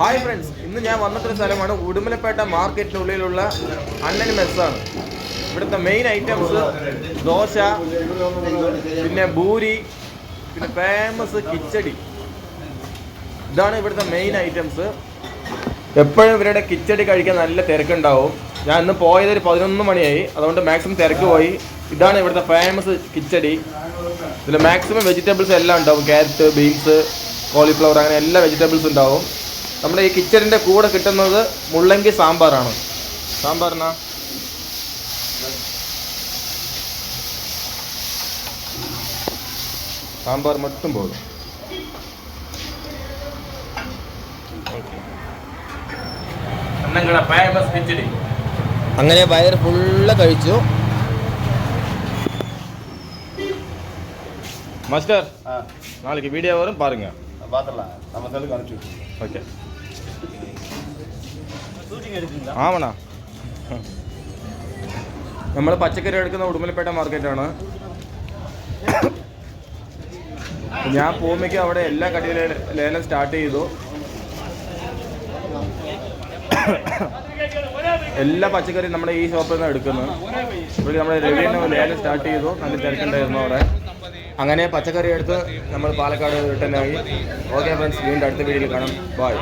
Hi friends ഇന്ന് ഞാൻ വന്നിട്ടൊരു സ്ഥലമാണ് ഉടുമലപ്പേട്ട മാർക്കറ്റിനുള്ളിലുള്ള അണ്ണൻ മെസ്സാണ്. ഇവിടുത്തെ മെയിൻ ഐറ്റംസ് ദോശ പിന്നെ ഭൂരി പിന്നെ ഫേമസ് കിച്ചടി. ഇതാണ് ഇവിടുത്തെ മെയിൻ ഐറ്റംസ് എപ്പോഴും ഇവരുടെ കിച്ചടി കഴിക്കാൻ നല്ല തിരക്കുണ്ടാവും. ഞാൻ ഇന്ന് പോയത് ഒരു പതിനൊന്ന് മണിയായി. അതുകൊണ്ട് മാക്സിമം തിരക്ക് പോയി. ഇതാണ് ഇവിടുത്തെ ഫേമസ് കിച്ചടി. ഇതിൽ മാക്സിമം വെജിറ്റബിൾസ് എല്ലാം ഉണ്ടാവും. ക്യാരറ്റ് ബീൻസ് കോളിഫ്ലവർ അങ്ങനെ എല്ലാ വെജിറ്റബിൾസ് ഉണ്ടാവും. നമ്മുടെ ഈ കിച്ചടിൻ്റെ കൂടെ കിട്ടുന്നത് മുള്ളങ്കി സാമ്പാറാണ് സാമ്പാറിനാ സാമ്പാർ മട്ടും പോകും ഫേമസ് കിച്ചടി അങ്ങനെ വയർ ഫുള്ള് കഴിച്ചു மாஸ்டர் நாளைக்கு வீடியோ வரும் பாருங்க பார்த்துடலாம் நம்ம செல்லுக்கு அனுப்பிச்சி விட்டுருங்க ஓகே ஷூட்டிங் எடுக்குங்களா ആവണ. നമ്മൾ പച്ചക്കറി എടുക്കുന്ന ഉടുമലപ്പേട്ട മാർക്കറ്റാണ്. ഞാൻ ഭൂമിക്ക് അവിടെ എല്ലാ കടിയിലും ലേലം സ്റ്റാർട്ട് ചെയ്തു. എല്ലാ പച്ചക്കറിയും നമ്മുടെ ഈ ഷോപ്പിൽ നിന്ന് എടുക്കുന്നത്. ഇവിടെ നമ്മുടെ രവിനെ ലേലം സ്റ്റാർട്ട് ചെയ്തു. നല്ല തിരക്കുണ്ടായിരുന്നു അവിടെ. അങ്ങനെ പച്ചക്കറി എടുത്ത് നമ്മൾ പാലക്കാട് റിട്ടേൺ ആയി. ഓക്കെ ഫ്രണ്ട്സ് വീണ്ടും അടുത്ത വീഡിയോയിൽ കാണാം. ബൈ